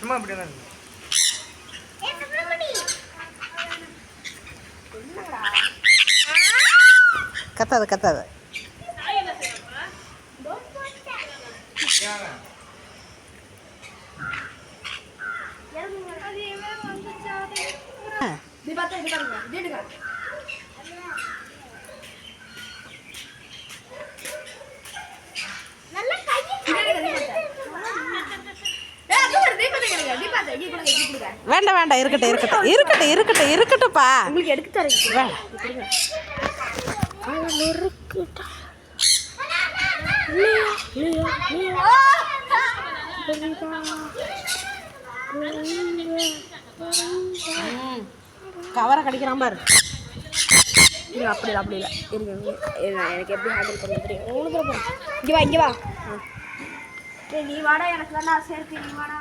அம்மா அப்படி தான் இருக்கு. கத்தாத கத்தாத ஆ, வேண்டாம் வேண்டாம் இருக்கட்டும் இருக்கட்டும். இருக்கட்டும் இருக்கட்டும் இருக்கட்டும்ப்பா. உங்களுக்கு எடுக்க தரேன். கவரை கடிக்கிறான் பாரு. இல்லை அப்படி இல்லை அப்படி இல்லை. இருங்க எனக்கு எப்படி ஹேண்டில் பண்ண தெரியும். உங்களுக்கு. இங்கே வா இங்கே வா. நீ வாடா எனக்கு ஆசை இருக்கு நீ வாடா.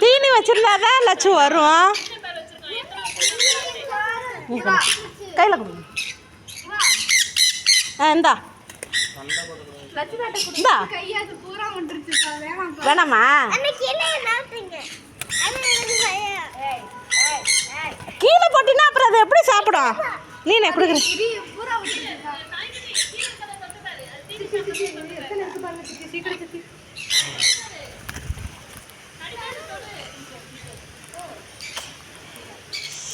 தீனி வச்சிருந்தாதான் லட்சு வரும். கையில் கொடுங்க ஆ இந்தா. இந்தா. வேணாமா? கீழே போட்டினா அப்புறம் அது எப்படி சாப்பிடும்? நீ கொடுக்குற பூரா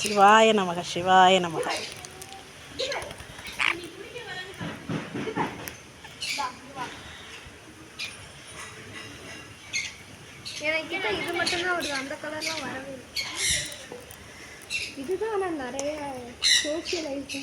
சிவாய நமக சிவாய நமக. எனக்கிட்ட இது மட்டும்தான் வருது. அந்த கலர்லாம் வரவே இல்லை. இதுதான் ஆனால் நிறைய சோசியலைஸ்